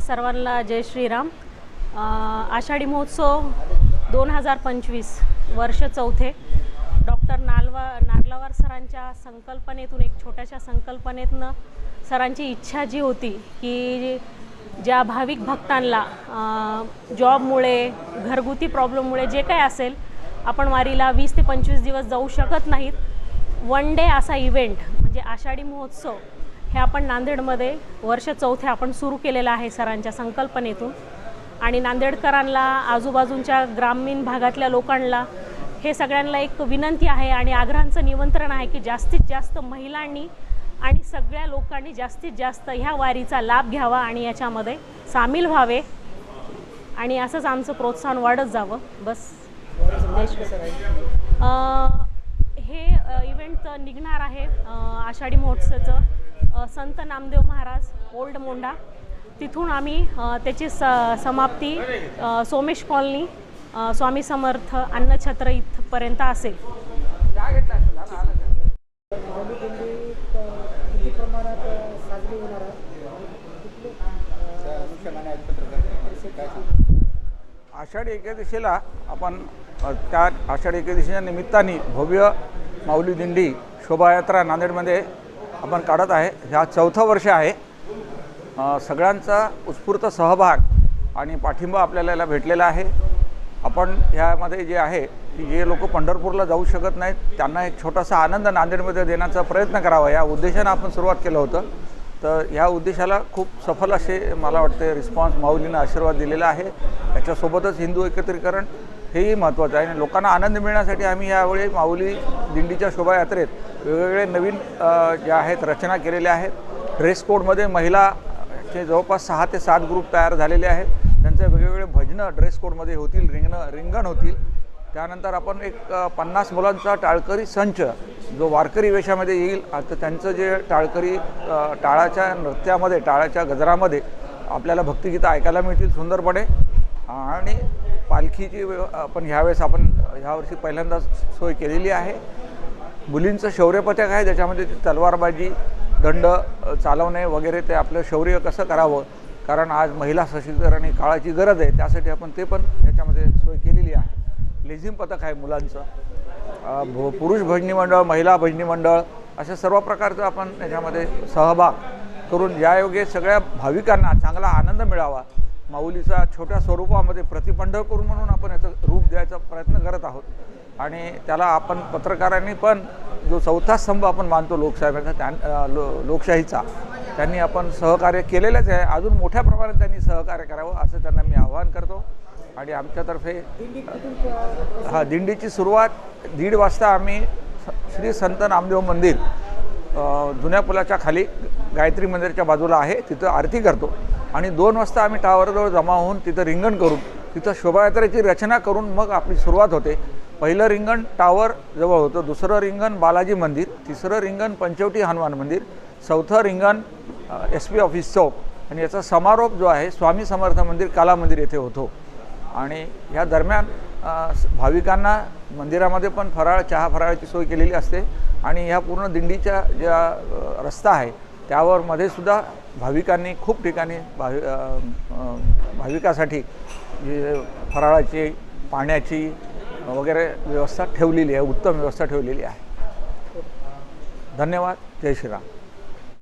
सर्वांना जय श्रीराम. आषाढी महोत्सव दोन हजार पंचवीस वर्ष चौथे. डॉक्टर नालवा नागलावार सरांच्या संकल्पनेतून एक छोट्याशा संकल्पनेतनं सरांची इच्छा जी होती की ज्या भाविक भक्तांना जॉबमुळे घरगुती प्रॉब्लेममुळे जे काही असेल आपण वारीला वीस ते पंचवीस दिवस जाऊ शकत नाहीत. वन डे असा इव्हेंट म्हणजे आषाढी महोत्सव हे आपण नांदेडमध्ये वर्ष चौथे आपण सुरू केलेलं आहे सरांच्या संकल्पनेतून. आणि नांदेडकरांना आजूबाजूच्या ग्रामीण भागातल्या लोकांना हे सगळ्यांना एक विनंती आहे आणि आग्रहांचं निमंत्रण आहे की जास्तीत जास्त महिलांनी आणि सगळ्या लोकांनी जास्तीत जास्त ह्या वारीचा लाभ घ्यावा आणि याच्यामध्ये सामील व्हावे. आणि असंच आमचं प्रोत्साहन वाढत जावं. बस. हे इव्हेंट निघणार आहे आषाढी महोत्सवाचं. संत नामदेव महाराज ओल्ड मोंडा. तिथून आम्ही त्याची स समाप्ती सोमेश कॉलनी स्वामी समर्थ अन्नछत्र इथपर्यंत असेल. आषाढी एकादशीला आपण त्या आषाढी एकादशीच्या निमित्ताने भव्य माऊली दिंडी शोभायात्रा नांदेडमध्ये आपण काढत आहे. ह्या चौथं वर्ष आहे. सगळ्यांचा उत्स्फूर्त सहभाग आणि पाठिंबा आपल्याला याला भेटलेला आहे. आपण ह्यामध्ये जे आहे की जे लोक पंढरपूरला जाऊ शकत नाहीत त्यांना एक छोटासा आनंद नांदेडमध्ये देण्याचा प्रयत्न करावा. या उद्देशानं आपण सुरुवात केलं होतं. तर ह्या उद्देशाला खूप सफल असे मला वाटते रिस्पॉन्स माऊलीनं आशीर्वाद दिलेला आहे. याच्यासोबतच हिंदू एकत्रीकरण हेही महत्त्वाचं आहे. आणि लोकांना आनंद मिळण्यासाठी आम्ही यावेळी माऊली दिंडीच्या शोभायात्रेत वेगवेगळे नवीन ज्या आहेत रचना केलेल्या आहेत. ड्रेस कोडमध्ये महिलाचे जवळपास सहा ते सात ग्रुप तयार झालेले आहेत. त्यांचे वेगवेगळे भजनं ड्रेस कोडमध्ये होतील रिंगणं रिंगण होतील. त्यानंतर आपण एक पन्नास मुलांचा टाळकरी संच जो वारकरी वेशामध्ये येईल. आता त्यांचं जे टाळकरी टाळाच्या नृत्यामध्ये टाळाच्या गजरामध्ये आपल्याला भक्तिगीतं ऐकायला मिळतील सुंदरपणे. आणि पालखीची आपण ह्यावेळेस आपण ह्यावर्षी पहिल्यांदाच सोय केलेली आहे. मुलींचं शौर्य पथक आहे ज्याच्यामध्ये ते तलवारबाजी दंड चालवणे वगैरे ते आपलं शौर्य कसं करावं? कारण आज महिला सशक्तीकरण ही काळाची गरज आहे त्यासाठी आपण ते पण याच्यामध्ये सोय केलेली आहे. लेझिम पथक आहे मुलांचं. भो पुरुष भजनी मंडळ महिला भजनी मंडळ अशा सर्व प्रकारचं आपण याच्यामध्ये सहभाग करून ज्यायोगे सगळ्या भाविकांना चांगला आनंद मिळावा. माऊलीचा छोट्या स्वरूपामध्ये प्रतिपंढरपूर म्हणून आपण याचं रूप द्यायचा प्रयत्न करत आहोत. आणि त्याला आपण पत्रकारांनी पण जो चौथा स्तंभ आपण मानतो लोकशाहीचा त्या लो लोकशाहीचा त्यांनी आपण सहकार्य केलेलंच आहे. अजून मोठ्या प्रमाणात त्यांनी सहकार्य करावं असं त्यांना मी आवाहन करतो. आणि आमच्यातर्फे हा दिंडीची सुरुवात दीड वाजता आम्ही स- श्री संत नामदेव मंदिर जुन्या पुलाच्या खाली गायत्री मंदिरच्या बाजूला आहे. तिथं आरती करतो. आणि दोन वाजता आम्ही टावरजवळ जमा होऊन तिथं रिंगण करून तिथं शोभायात्रेची रचना करून मग आपली सुरुवात होते. पहिलं रिंगण टावर जवळ होतं दुसरं रिंगण बालाजी मंदिर तिसरं रिंगण पंचवटी हनुमान मंदिर चौथं रिंगण एस पी ऑफिस चौक. आणि याचा समारोप जो आहे स्वामी समर्थ मंदिर काला मंदिर येथे होतो. आणि ह्या दरम्यान भाविकांना मंदिरामध्ये पण फराळ चहा फराळाची सोय केलेली असते. आणि ह्या पूर्ण दिंडीच्या ज्या रस्ता आहे त्यावर मध्ये सुद्धा भाविकांनी खूप ठिकाणी भावि भाविकासाठी फराळाची पाण्याची वगैरे व्यवस्था ठेवलेली आहे उत्तम व्यवस्था ठेवलेली आहे. धन्यवाद. जय श्रीराम.